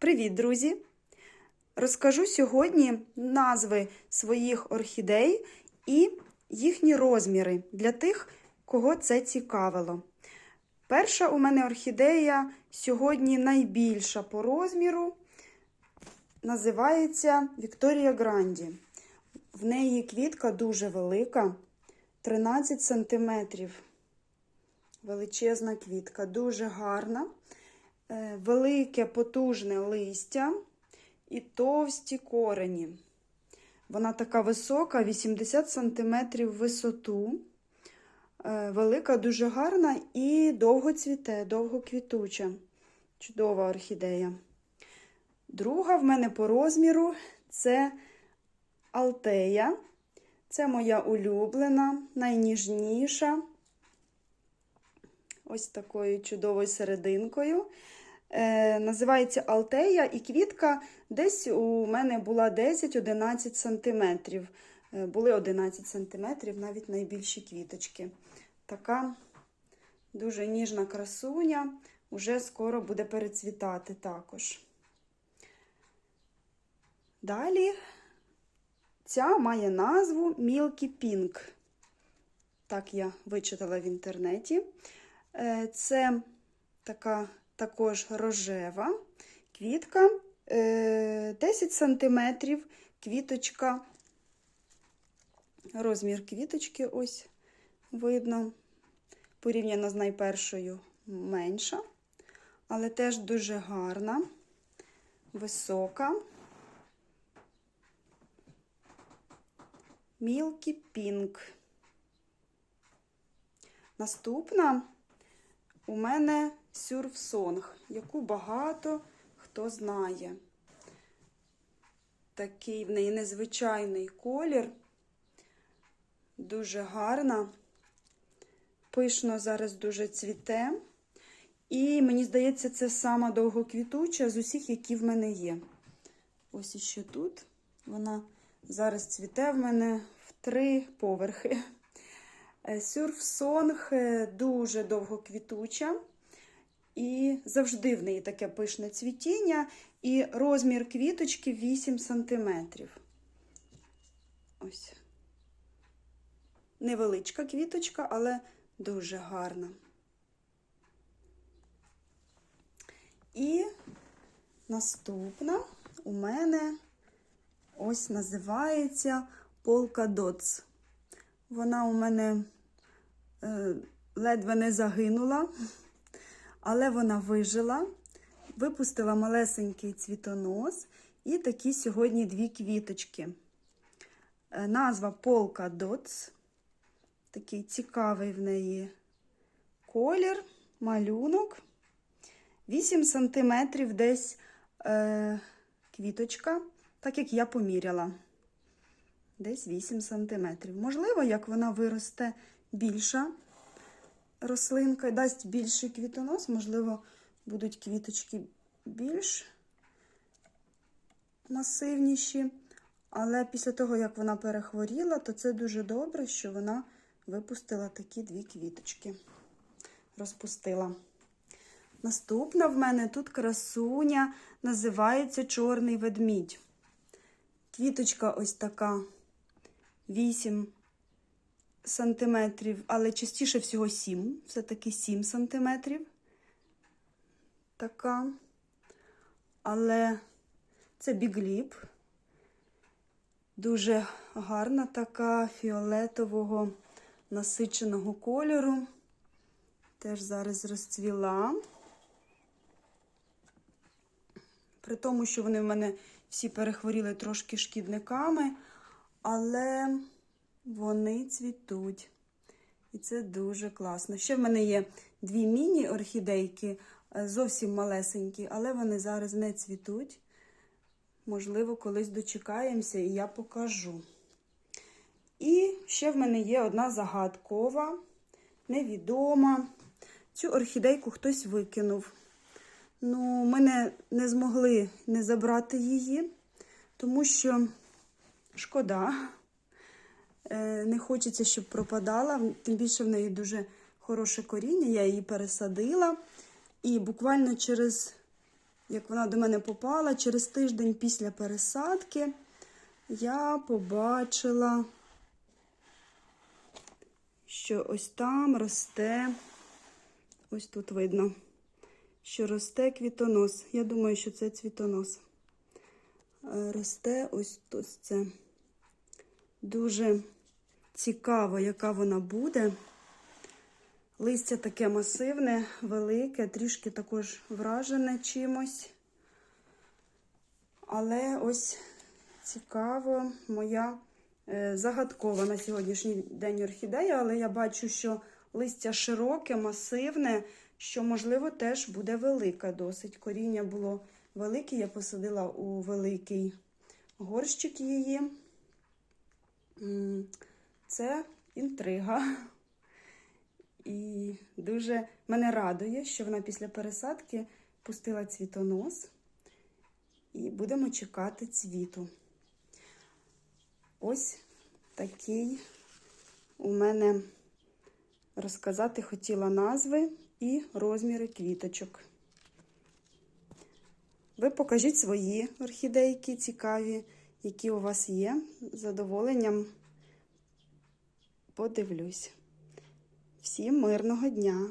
Привіт, друзі! Розкажу сьогодні назви своїх орхідей і їхні розміри для тих, кого це цікавило. Перша у мене орхідея сьогодні найбільша по розміру. Називається Вікторія Гранді. В неї квітка дуже велика, 13 сантиметрів. Величезна квітка, дуже гарна. Е, Велике потужне листя і товсті корені. Вона така висока, 80 см висоту. Е, Велика, дуже гарна і довго цвіте, довго квітуча. Чудова орхідея. Друга в мене по розміру це Алтея. Це моя улюблена, найніжніша. Ось такою чудовою серединкою. Е, Називається Алтея, і квітка десь у мене була 10-11 см. Е, Були 11 см, навіть найбільші квіточки. Така дуже ніжна красуня, уже скоро буде перецвітати також. Далі ця має назву Milky Pink. Так я вичитала в інтернеті. Е, Це така також рожева квітка, е, 10 см квіточка. Розмір квіточки ось видно. Порівняно з найпершою менша, але теж дуже гарна, висока. Milky Pink. Наступна у мене сюрфсонг, яку багато хто знає. Такий в неї незвичайний колір, дуже гарна, пишно зараз дуже цвіте. І мені здається, це сама довгоквітуча з усіх, які в мене є. Ось іще тут. Вона зараз цвіте в мене в три поверхи. Сюрфсонг дуже довгоквітуча. І завжди в неї таке пишне цвітіння, і розмір квіточки 8 см. Ось. Невеличка квіточка, але дуже гарна. І наступна у мене ось називається Полка Дотс. Вона у мене е, ледве не загинула, але вона вижила, випустила малесенький цвітонос і такі сьогодні дві квіточки. Е, назва Полка Дотс. Такий цікавий в неї колір, малюнок. 8 см десь е, квіточка, так як я поміряла. Десь 8 см. Можливо, як вона виросте більша рослинка, дасть більший квітонос, можливо, будуть квіточки більш масивніші. Але після того, як вона перехворіла, то це дуже добре, що вона випустила такі дві квіточки. Розпустила. Наступна в мене тут красуня, називається Чорний ведмідь. Квіточка ось така 8 сантиметрів, але частіше всього 7, все-таки 7 сантиметрів. Така. Але це бігліп. Дуже гарна така фіолетового насиченого кольору. Теж зараз розцвіла. При тому, що вони в мене всі перехворіли трошки шкідниками, але вони цвітуть. І це дуже класно. Ще в мене є дві міні-орхідейки, зовсім малесенькі, але вони зараз не цвітуть. Можливо, колись дочекаємося, і я покажу. І ще в мене є одна загадкова, невідома. Цю орхідейку хтось викинув. Ну, ми не, не змогли не забрати її, тому що шкода. Е, Не хочеться, щоб пропадала. Тим більше в неї дуже хороше коріння. Я її пересадила. І буквально через як вона до мене попала, через тиждень після пересадки я побачила, що ось там росте, ось тут видно, що росте квітонос. Я думаю, що це цвітонос. Е, Росте ось тут це. Дуже цікаво, яка вона буде. Листя таке масивне, велике, трішки також вражене чимось. Але ось цікаво, моя е, загадкова на сьогоднішній день орхідея, але я бачу, що листя широке, масивне, що, можливо, теж буде велика досить. Коріння було велике, я посадила у великий горщик її. Це інтрига. І дуже мене радує, що вона після пересадки пустила цвітонос. І будемо чекати цвіту. Ось такий у мене розказати хотіла назви і розміри квіточок. Ви покажіть свої орхідейки цікаві, які у вас є. З задоволенням подивлюсь. Всім мирного дня!